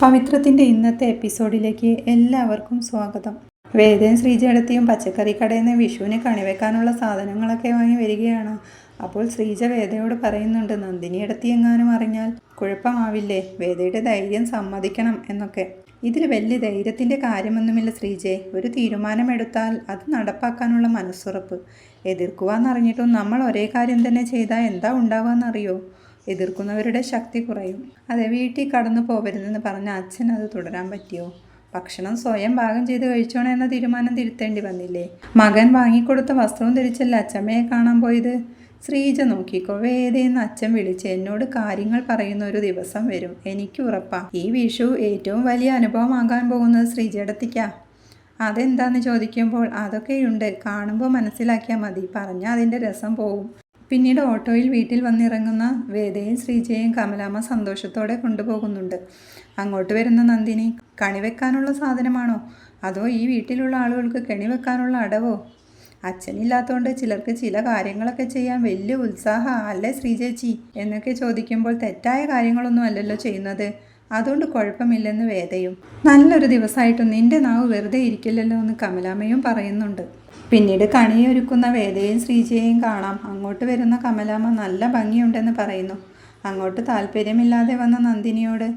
പവിത്രത്തിന്റെ ഇന്നത്തെ എപ്പിസോഡിലേക്ക് എല്ലാവർക്കും സ്വാഗതം. വേദയും ശ്രീജയടത്തിയും പച്ചക്കറി കടയിൽ നിന്ന് വിഷുവിന് കണിവെക്കാനുള്ള സാധനങ്ങളൊക്കെ വാങ്ങി വരികയാണ്. അപ്പോൾ ശ്രീജ വേദയോട് പറയുന്നുണ്ട് നന്ദിനി ഇടത്തി എങ്ങാനും അറിഞ്ഞാൽ കുഴപ്പമാവില്ലേ? വേദയുടെ ധൈര്യം സമ്മതിക്കണം എന്നൊക്കെ. ഇതിൽ വലിയ ധൈര്യത്തിന്റെ കാര്യമൊന്നുമില്ല ശ്രീജയെ ഒരു തീരുമാനമെടുത്താൽ അത് നടപ്പാക്കാനുള്ള മനസ്സുറപ്പ്. എതിർക്കുവാന്നറിഞ്ഞിട്ടും നമ്മൾ ഒരേ കാര്യം തന്നെ ചെയ്താൽ എന്താ ഉണ്ടാവുകയെന്നറിയോ എതിർക്കുന്നവരുടെ ശക്തി കുറയും. അതെ വീട്ടിൽ കടന്നു പോകരുതെന്ന് പറഞ്ഞ അച്ഛൻ അത് തുടരാൻ പറ്റിയോ? ഭക്ഷണം സ്വയം പാകം ചെയ്ത് കഴിച്ചോണം എന്ന തീരുമാനം തിരുത്തേണ്ടി വന്നില്ലേ? മകൻ വാങ്ങിക്കൊടുത്ത വസ്ത്രവും ധരിച്ചല്ല അച്ഛമ്മയെ കാണാൻ പോയത്? ശ്രീജ നോക്കിക്കോ വേദയെന്ന് അച്ഛൻ വിളിച്ച് എന്നോട് കാര്യങ്ങൾ പറയുന്ന ഒരു ദിവസം വരും. എനിക്ക് ഉറപ്പാ. ഈ വിഷു ഏറ്റവും വലിയ അനുഭവമാകാൻ പോകുന്നത് ശ്രീജടത്തിക്കാ അതെന്താന്ന് ചോദിക്കുമ്പോൾ അതൊക്കെയുണ്ട്. കാണുമ്പോൾ മനസ്സിലാക്കിയാൽ മതി. പറഞ്ഞാൽ അതിന്റെ രസം പോവും. പിന്നീട് ഓട്ടോയിൽ വീട്ടിൽ വന്നിറങ്ങുന്ന വേദയും ശ്രീജയും കമലാമ്മ സന്തോഷത്തോടെ കൊണ്ടുപോകുന്നുണ്ട്. അങ്ങോട്ട് വരുന്ന നന്ദിനി കണിവെക്കാനുള്ള സാധനമാണോ? അതോ ഈ വീട്ടിലുള്ള ആളുകൾക്ക് കെണിവെക്കാനുള്ള അടവോ? അച്ഛനില്ലാത്തതുകൊണ്ട് ചിലർക്ക് ചില കാര്യങ്ങളൊക്കെ ചെയ്യാൻ വലിയ ഉത്സാഹം അല്ലേ ശ്രീചേച്ചി എന്നൊക്കെ ചോദിക്കുമ്പോൾ തെറ്റായ കാര്യങ്ങളൊന്നും അല്ലല്ലോ ചെയ്യുന്നത്. അതുകൊണ്ട് കുഴപ്പമില്ലെന്ന് വേദയും. നല്ലൊരു ദിവസമായിട്ടും നിന്റെ നാവ് വെറുതെ ഇരിക്കില്ലല്ലോ എന്ന് കമലാമ്മയും പറയുന്നുണ്ട്. പിന്നീട് കണിയൊരുക്കുന്ന വേദയും ശ്രീജയെയും കാണാം. അങ്ങോട്ട് വരുന്ന കമലാമ്മ നല്ല ഭംഗിയുണ്ടെന്ന് പറയുന്നു. അങ്ങോട്ട് താല്പര്യമില്ലാതെ വന്ന നന്ദിനിയോട്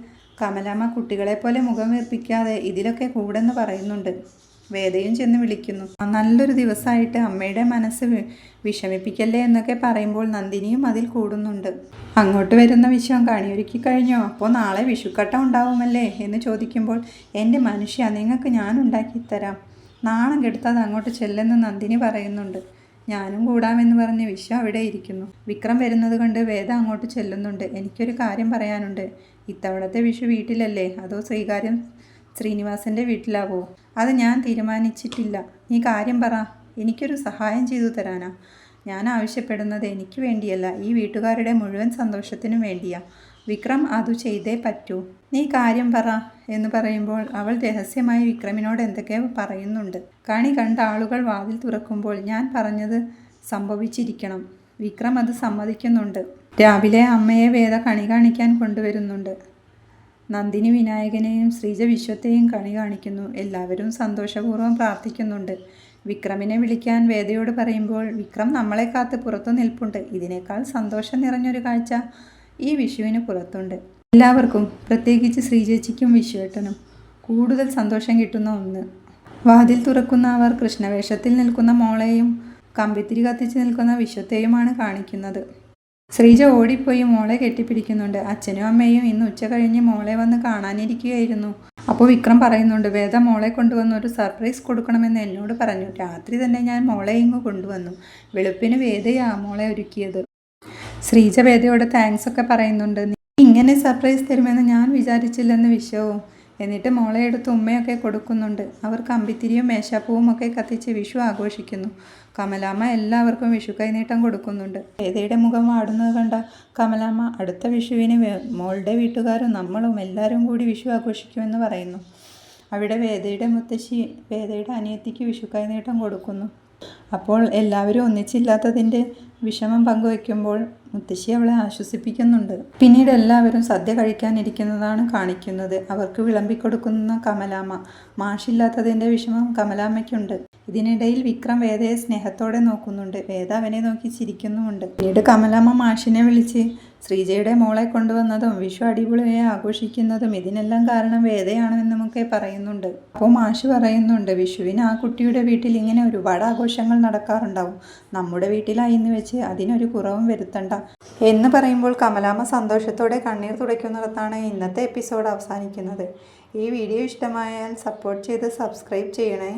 കമലാമ്മ കുട്ടികളെ പോലെ മുഖം വീർപ്പിക്കാതെ ഇതിലൊക്കെ കൂടെന്ന് പറയുന്നുണ്ട് വേദയും ചെന്ന് വിളിക്കുന്നു. നല്ലൊരു ദിവസമായിട്ട് അമ്മയുടെ മനസ്സ് വിഷമിപ്പിക്കല്ലേ എന്നൊക്കെ പറയുമ്പോൾ നന്ദിനിയും അതിൽ കൂടുന്നുണ്ട്. അങ്ങോട്ട് വരുന്ന വിശ്വം കണിയൊരുക്കി കഴിഞ്ഞോ? അപ്പോൾ നാളെ വിഷുക്കട്ട ഉണ്ടാവുമല്ലേ? എന്ന് ചോദിക്കുമ്പോൾ എന്റെ മനുഷ്യ നിങ്ങൾക്ക് ഞാൻ ഉണ്ടാക്കി തരാം നാണം കെടുത്താതെ അങ്ങോട്ട് ചെല്ലെന്ന് നന്ദിനി പറയുന്നുണ്ട്. ഞാനും കൂടാമെന്ന് പറഞ്ഞ് വിശ്വ അവിടെ ഇരിക്കുന്നു. വിക്രം വരുന്നത് കണ്ട് വേദ അങ്ങോട്ട് ചെല്ലുന്നുണ്ട്. എനിക്കൊരു കാര്യം പറയാനുണ്ട്. ഇത്തവണത്തെ വിഷു വീട്ടിലല്ലേ? അതോ ശ്രീകാര്യം ശ്രീനിവാസന്റെ വീട്ടിലാവോ? അത് ഞാൻ തീരുമാനിച്ചിട്ടില്ല. നീ കാര്യം പറ. എനിക്കൊരു സഹായം ചെയ്തു തരാനാ. ഞാൻ ആവശ്യപ്പെടുന്നത് എനിക്ക് വേണ്ടിയല്ല. ഈ വീട്ടുകാരുടെ മുഴുവൻ സന്തോഷത്തിനും വേണ്ടിയാ. വിക്രം അതു ചെയ്തേ പറ്റൂ. നീ കാര്യം പറ എന്ന് പറയുമ്പോൾ അവൾ രഹസ്യമായി വിക്രമിനോട് എന്തൊക്കെയോ പറയുന്നുണ്ട്. കണി കണ്ട ആളുകൾ വാതിൽ തുറക്കുമ്പോൾ ഞാൻ പറഞ്ഞത് സംഭവിച്ചിരിക്കണം. വിക്രം അത് സമ്മതിക്കുന്നുണ്ട്. രാവിലെ അമ്മയെ വേദ കണി കാണിക്കാൻ കൊണ്ടുവരുന്നുണ്ട്. നന്ദിനി വിനായകനെയും ശ്രീജ വിശ്വത്തെയും കണി കാണിക്കുന്നു. എല്ലാവരും സന്തോഷപൂർവം പ്രാർത്ഥിക്കുന്നുണ്ട്. വിക്രമിനെ വിളിക്കാൻ വേദയോട് പറയുമ്പോൾ വിക്രം നമ്മളെ കാത്ത് പുറത്തു നിൽപ്പുണ്ട്. ഇതിനേക്കാൾ സന്തോഷം നിറഞ്ഞൊരു കാഴ്ച ഈ വിഷുവിന് പുറത്തുണ്ട്. എല്ലാവർക്കും പ്രത്യേകിച്ച് ശ്രീചേച്ചിക്കും വിഷുവേട്ടനും കൂടുതൽ സന്തോഷം കിട്ടുന്ന ഒന്ന്. വാതിൽ തുറക്കുന്ന അവർ കൃഷ്ണവേഷത്തിൽ നിൽക്കുന്ന മോളെയും കമ്പിത്തിരി കത്തിച്ച് നിൽക്കുന്ന വിശ്വത്തെയുമാണ് കാണിക്കുന്നത്. ശ്രീജ ഓടിപ്പോയി മോളെ കെട്ടിപ്പിടിക്കുന്നുണ്ട്. അച്ഛനും അമ്മയും ഇന്ന് ഉച്ച കഴിഞ്ഞ് മോളെ വന്ന് കാണാനിരിക്കുകയായിരുന്നു. അപ്പോൾ വിക്രം പറയുന്നുണ്ട് വേദ മോളെ കൊണ്ടുവന്ന് ഒരു സർപ്രൈസ് കൊടുക്കണമെന്ന് എന്നോട് പറഞ്ഞു. രാത്രി തന്നെ ഞാൻ മോളെ ഇങ്ങ് കൊണ്ടുവന്നു. വെളുപ്പിന് വേദയാ മോളെ ഒരുക്കിയത്. ശ്രീജ വേദയോട് താങ്ക്സ് ഒക്കെ പറയുന്നുണ്ട്. നീ ഇങ്ങനെ സർപ്രൈസ് തരുമെന്ന് ഞാൻ വിചാരിച്ചില്ലെന്ന് വിശ്വവും എന്നിട്ട് മോളെ എടുത്ത് ഉമ്മയൊക്കെ കൊടുക്കുന്നുണ്ട്. അവർ കമ്പിത്തിരിയും മേശാപ്പൂവും ഒക്കെ കത്തിച്ച് വിഷു ആഘോഷിക്കുന്നു. കമലാമ്മ എല്ലാവർക്കും വിഷു കൈനീട്ടം കൊടുക്കുന്നുണ്ട്. വേദയുടെ മുഖം വാടുന്നത് കണ്ട കമലാമ്മ അടുത്ത വിഷുവിന് മോളുടെ വീട്ടുകാരും നമ്മളും എല്ലാവരും കൂടി വിഷു ആഘോഷിക്കുമെന്ന് പറയുന്നു. അവിടെ വേദയുടെ മുത്തശ്ശി വേദയുടെ അനിയത്തിക്ക് വിഷു കൈനീട്ടം കൊടുക്കുന്നു. അപ്പോൾ എല്ലാവരും ഒന്നിച്ചില്ലാത്തതിന്റെ വിഷമം പങ്കുവയ്ക്കുമ്പോൾ മുത്തശ്ശി അവളെ ആശ്വസിപ്പിക്കുന്നുണ്ട്. പിന്നീട് എല്ലാവരും സദ്യ കഴിക്കാനിരിക്കുന്നതാണ് കാണിക്കുന്നത്. അവർക്ക് വിളമ്പിക്കൊടുക്കുന്ന കമലാമ്മ മാഷില്ലാത്തതിന്റെ വിഷമം കമലാമ്മയ്ക്കുണ്ട്. ഇതിനിടയിൽ വിക്രം വേദയെ സ്നേഹത്തോടെ നോക്കുന്നുണ്ട്. വേദ അവനെ നോക്കി ചിരിക്കുന്നുമുണ്ട്. പിന്നീട് കമലാമ്മ മാഷിനെ വിളിച്ച് ശ്രീജയുടെ മോളെ കൊണ്ടുവന്നതും വിഷു അടിപൊളിയായി ആഘോഷിക്കുന്നതും ഇതിനെല്ലാം കാരണം വേദയാണെന്നുമൊക്കെ പറയുന്നുണ്ട്. അപ്പോൾ മാഷ് പറയുന്നുണ്ട് വിഷുവിന് ആ കുട്ടിയുടെ വീട്ടിൽ ഇങ്ങനെ ഒരുപാട് ആഘോഷങ്ങൾ നടക്കാറുണ്ടാവും. നമ്മുടെ വീട്ടിലായി എന്ന് വെച്ച് അതിനൊരു കുറവും വരുത്തണ്ട. എന്ന് പറയുമ്പോൾ കമലാമ്മ സന്തോഷത്തോടെ കണ്ണീർ തുടയ്ക്കുന്നിടത്താണ് ഇന്നത്തെ എപ്പിസോഡ് അവസാനിക്കുന്നത്. ഈ വീഡിയോ ഇഷ്ടമായാൽ സപ്പോർട്ട് ചെയ്ത് സബ്സ്ക്രൈബ് ചെയ്യണേ.